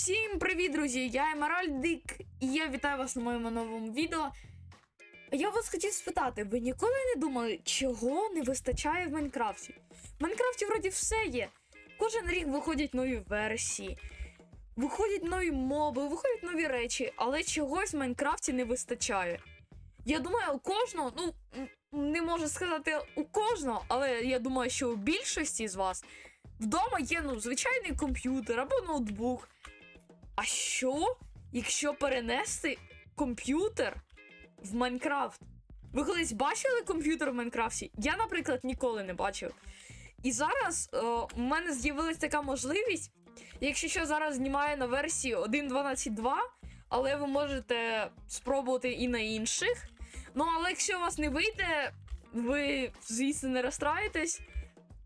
Всім привіт, друзі! Я Емеральдик, і я вітаю вас на моєму новому відео. Я вас хотів спитати, ви ніколи не думали, чого не вистачає в Майнкрафті? В Майнкрафті вроді все є. Кожен рік виходять нові версії, виходять нові моби, виходять нові речі, але чогось в Майнкрафті не вистачає. Я думаю, у кожного, ну не можу сказати у кожного, але я думаю, що у більшості з вас вдома є ну, звичайний комп'ютер або ноутбук. А що, якщо перенести комп'ютер в Майнкрафт? Ви колись бачили комп'ютер в Майнкрафті? Я, наприклад, ніколи не бачив. І зараз е, у мене з'явилась така можливість, якщо що зараз знімаю на версії 1.12.2, але ви можете спробувати і на інших. Ну, але якщо у вас не вийде, ви, звісно, не розстраєтесь.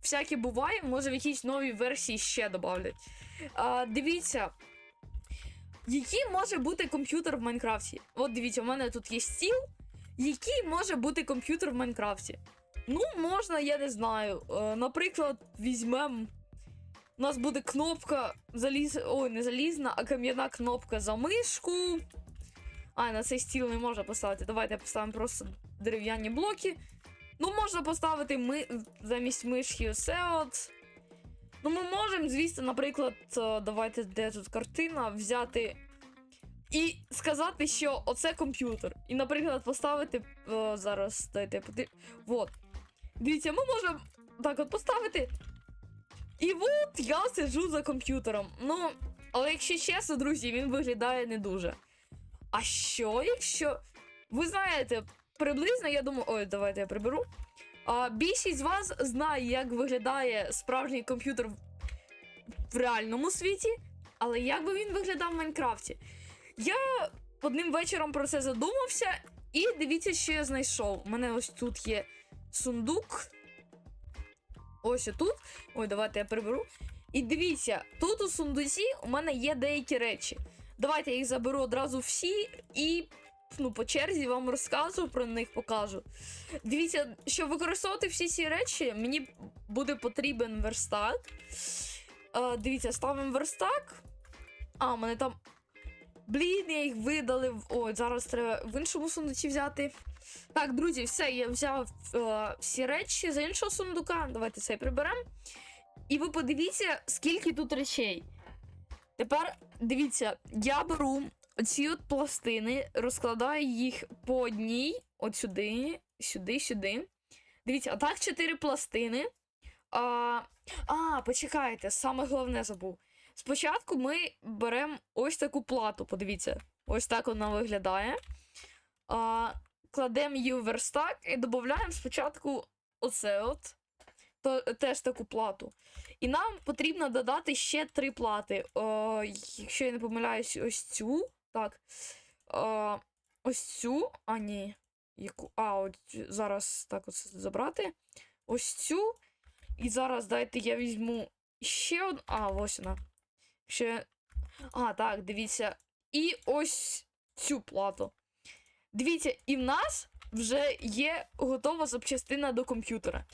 Всяке буває, може в якійсь новій версії ще додавлять. Дивіться, який може бути комп'ютер в Майнкрафті? От дивіться, у мене тут є стіл. Який може бути комп'ютер в Майнкрафті? Ну, можна, я не знаю. Е, наприклад, візьмемо. У нас буде кнопка заліз... Ой, не залізна, а кам'яна кнопка за мишку. А, на цей стіл не можна поставити. Давайте поставимо просто дерев'яні блоки. Ну, можна поставити ми... замість мишки оце от. Ну, ми можемо, звісно, наприклад, е, давайте, де тут картина, взяти і сказати, що оце комп'ютер. І, наприклад, поставити е, зараз дайте поди... Вот. Дивіться, ми можемо так от поставити. І от я сиджу за комп'ютером. Ну, але якщо чесно, друзі, він виглядає не дуже. А що, якщо. Ви знаєте, приблизно, я думаю, ой, давайте я приберу. А, більшість з вас знає, як виглядає справжній комп'ютер в- реальному світі, але як би він виглядав в Майнкрафті? Я одним вечором про це задумався, і дивіться, що я знайшов. У мене ось тут є сундук. Ось тут. Ой, давайте я приберу. І дивіться, тут у сундуці у мене є деякі речі. Давайте я їх заберу одразу всі і ну, по черзі вам розказую про них покажу. Дивіться, щоб використовувати всі ці речі, мені буде потрібен верстак. Е, дивіться, ставимо верстак. А, мене там. Блін, я їх видалив. Ой, зараз треба в іншому сундуці взяти. Так, друзі, все, я взяв е, всі речі з іншого сундука. Давайте цей приберемо. І ви подивіться, скільки тут речей. Тепер дивіться, я беру оці от пластини, розкладаю їх по одній, от сюди, сюди, сюди. Дивіться, а так чотири пластини. А, а, почекайте, саме головне забув. Спочатку ми беремо ось таку плату, подивіться. Ось так вона виглядає. А, кладемо її у верстак і додаємо спочатку оце от. То, теж таку плату. І нам потрібно додати ще три плати. О, якщо я не помиляюсь, ось цю. Так. О, ось цю. А, ні. Яку? А, от зараз так ось забрати. Ось цю. І зараз дайте я візьму ще одну. А, ось вона. Ще. А, так, дивіться. І ось цю плату. Дивіться, і в нас вже є готова запчастина до комп'ютера.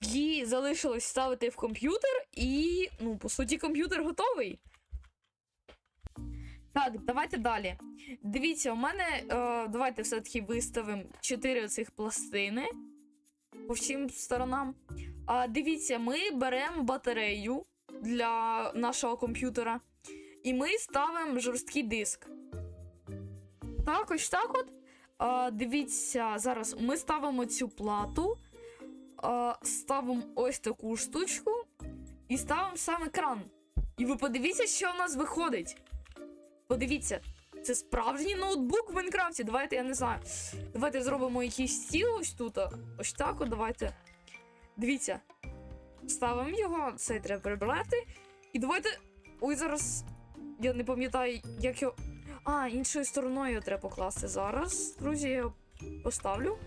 Її залишилось ставити в комп'ютер, і, ну, по суті, комп'ютер готовий. Так, давайте далі. Дивіться, у мене. Е, давайте все-таки виставимо 4 оцих пластини по всім сторонам. А, дивіться, ми беремо батарею для нашого комп'ютера, і ми ставимо жорсткий диск. Так, ось так от. А, дивіться, зараз ми ставимо цю плату, а, ставимо ось таку штучку і ставимо сам екран. І ви подивіться, що в нас виходить. Подивіться, це справжній ноутбук в Майнкрафті. Давайте, я не знаю. Давайте зробимо якийсь стіл ось тут. Ось так от давайте. Дивіться. Ставимо його, це треба прибрати. І давайте. Ой, зараз. Я не пам'ятаю, як його. А, іншою стороною треба покласти зараз. Друзі, я його поставлю.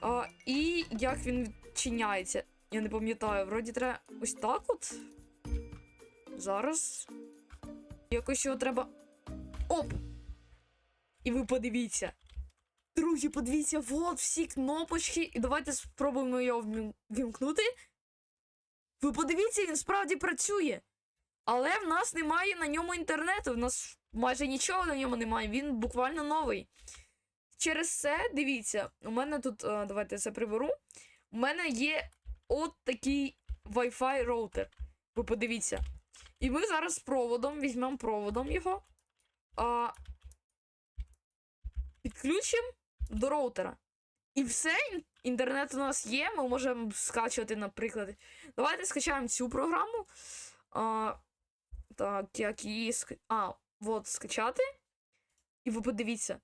А, і як він відчиняється. Я не пам'ятаю, вроді треба ось так от. Зараз. Якось його треба. Оп! І ви подивіться. Друзі, подивіться, от всі кнопочки. І давайте спробуємо його вімкнути. Ви подивіться, він справді працює. Але в нас немає на ньому інтернету. В нас майже нічого на ньому немає. Він буквально новий. Через це, дивіться, у мене тут, е, давайте я це приберу. У мене є от такий Wi-Fi роутер. Ви подивіться. І ми зараз проводом, візьмемо проводом його. А, підключимо до роутера. І все, інтернет у нас є, ми можемо скачувати, наприклад. Давайте скачаємо цю програму. А, так, як її ска... А, от скачати. І ви подивіться.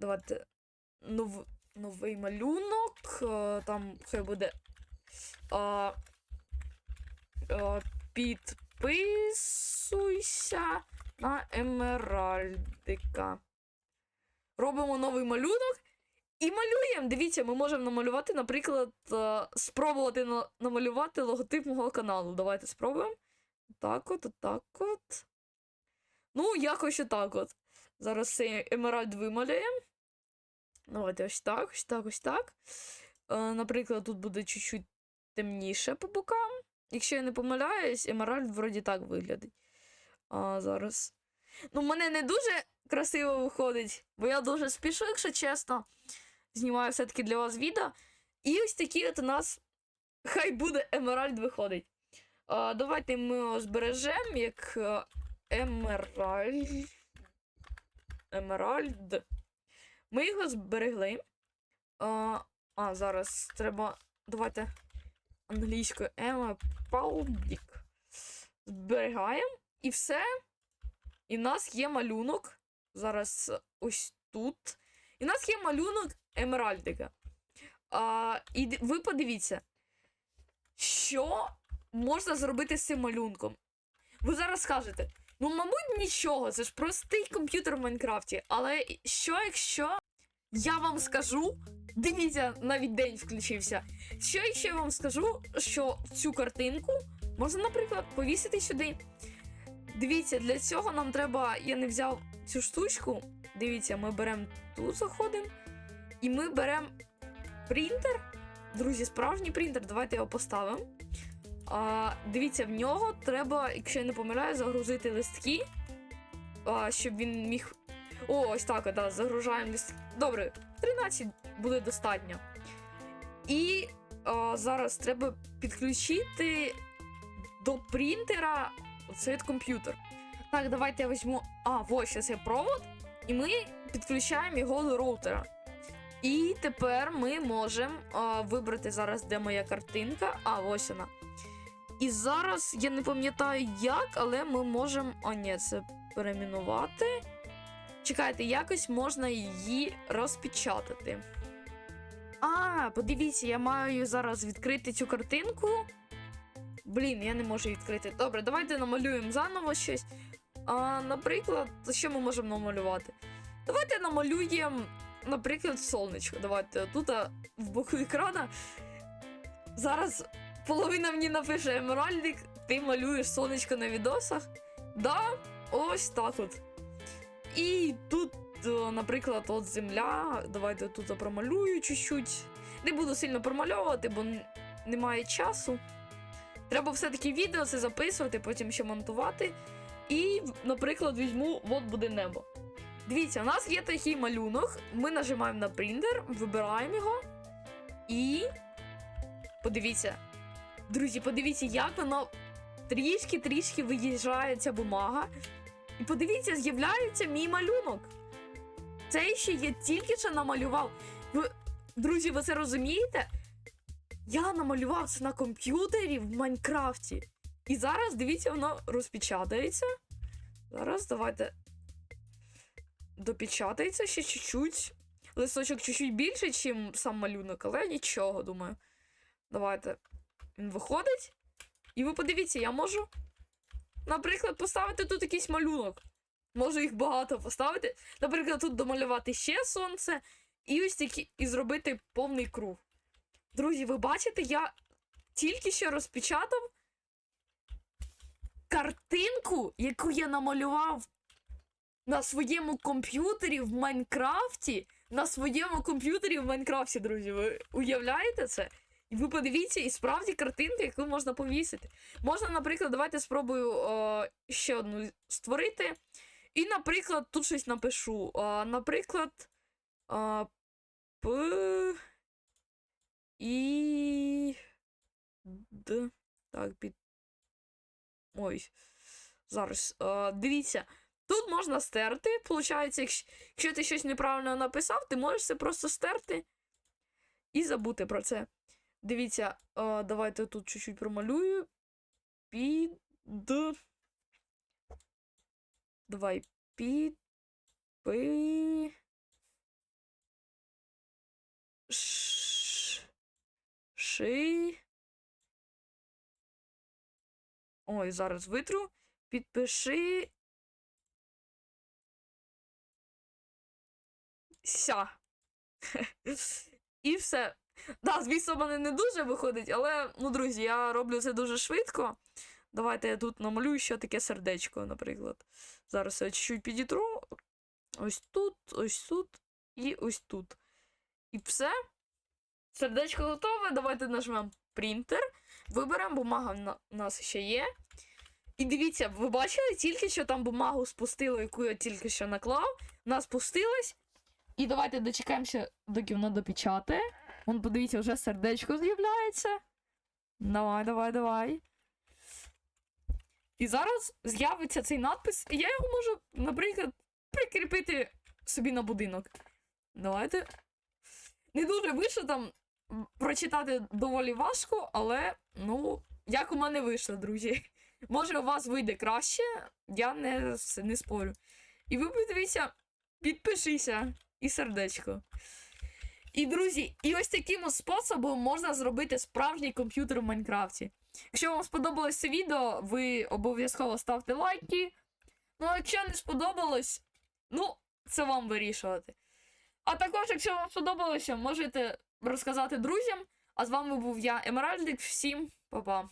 Давайте. Нов... Новий малюнок. е, Там хай буде. А, а, підписуйся на Емеральдика. Робимо новий малюнок. І малюємо. Дивіться, ми можемо намалювати, наприклад, е, спробувати намалювати логотип мого каналу. Давайте спробуємо. Так от, так от. Ну, якось отак от. Зараз цей емеральд вималюємо. Давайте ось так, ось так, ось так. Е, наприклад, тут буде чуть-чуть темніше по бокам. Якщо я не помиляюсь, емеральд вроді так виглядить. А зараз. Ну, в мене не дуже красиво виходить, бо я дуже спішу, якщо чесно. Знімаю все-таки для вас відео. І ось такі от у нас хай буде емеральд виходить. А, давайте ми його збережемо як е, емеральд. Емеральд. Ми його зберегли. А, а зараз треба. Давайте англійською Емеральдік. Зберігаємо. І все. І в нас є малюнок. Зараз ось тут. І в нас є малюнок Емеральдика. А, і ви подивіться, що можна зробити з цим малюнком. Ви зараз скажете, ну, мабуть, нічого, це ж простий комп'ютер в Майнкрафті. Але що якщо я вам скажу, дивіться, навіть день включився. Що якщо я вам скажу, що цю картинку можна, наприклад, повісити сюди. Дивіться, для цього нам треба. Я не взяв цю штучку. Дивіться, ми беремо тут заходимо. І ми беремо принтер. Друзі, справжній принтер. Давайте його поставимо. Дивіться, в нього треба, якщо я не помиляю, загрузити листки. А, щоб він міг. О, ось так, да, загружаємо листки. Добре, 13 буде достатньо. І а, зараз треба підключити до принтера от комп'ютер. Так, давайте я візьму. А, ось ще цей провод. І ми підключаємо його до роутера. І тепер ми можемо вибрати зараз, де моя картинка. А, ось вона. І зараз я не пам'ятаю як, але ми можемо. А, ні, це перейменувати. Чекайте, якось можна її розпечатати. А, подивіться, я маю зараз відкрити цю картинку. Блін, я не можу відкрити. Добре, давайте намалюємо заново щось. А, наприклад, що ми можемо намалювати? Давайте намалюємо, наприклад, сонечко. Давайте тут в боку екрана. Зараз половина мені напише Емеральдик, ти малюєш сонечко на відосах. Да, ось так от. І тут, е, наприклад, от земля. Давайте тут промалюю чуть-чуть. Не буду сильно промальовувати, бо немає часу. Треба все-таки відео це записувати, потім ще монтувати. І, наприклад, візьму, от буде небо. Дивіться, у нас є такий малюнок. Ми нажимаємо на принтер, вибираємо його. І. Подивіться. Друзі, подивіться, як воно трішки-трішки виїжджає ця бумага. І подивіться, з'являється мій малюнок. Це ще я тільки що намалював. Ви, друзі, ви це розумієте? Я намалював це на комп'ютері в Майнкрафті. І зараз, дивіться, воно розпечатається. Зараз давайте. Допечатається ще чуть-чуть. Листочок чуть-чуть більше, ніж сам малюнок, але нічого, думаю. Давайте. Він виходить. І ви подивіться, я можу, наприклад, поставити тут якийсь малюнок. Можу їх багато поставити. Наприклад, тут домалювати ще сонце. І ось такі, і зробити повний круг. Друзі, ви бачите, я тільки що розпечатав картинку, яку я намалював на своєму комп'ютері в Майнкрафті. На своєму комп'ютері в Майнкрафті, друзі. Ви уявляєте це? І ви подивіться, і справді картинка, яку можна повісити. Можна, наприклад, давайте спробую е, ще одну створити. І, наприклад, тут щось напишу. Е, наприклад, е, П. І. Д. Так, під. Ой. Зараз. Е, дивіться. Тут можна стерти. Получається, якщо, ти щось неправильно написав, ти можеш це просто стерти і забути про це. Дивіться, е, давайте тут чуть-чуть промалюю. Під. Давай. Під. Пи. Ши. Ой, зараз витру. Підпиши. Ся. І все. Да, звісно, в мене не дуже виходить, але, ну, друзі, я роблю це дуже швидко. Давайте я тут намалюю ще таке сердечко, наприклад. Зараз я чуть-чуть підітру. Ось тут, ось тут і ось тут. І все. Сердечко готове. Давайте нажмемо принтер. Виберемо, бумага в нас ще є. І дивіться, ви бачили тільки що там бумагу спустило, яку я тільки що наклав. Вона спустилась. І давайте дочекаємося, доки вона допечатає. Вон, подивіться, вже сердечко з'являється. Давай, давай, давай. І зараз з'явиться цей надпис, і я його можу, наприклад, прикріпити собі на будинок. Давайте. Не дуже вийшло там прочитати доволі важко, але, ну, як у мене вийшло, друзі. Може, у вас вийде краще, я не, не спорю. І ви подивіться, підпишися і сердечко. І, друзі, і ось таким способом можна зробити справжній комп'ютер в Майнкрафті. Якщо вам сподобалось це відео, ви обов'язково ставте лайки. Ну, а якщо не сподобалось, ну, це вам вирішувати. А також, якщо вам сподобалося, можете розказати друзям. А з вами був я, Емеральдик. Всім па-па.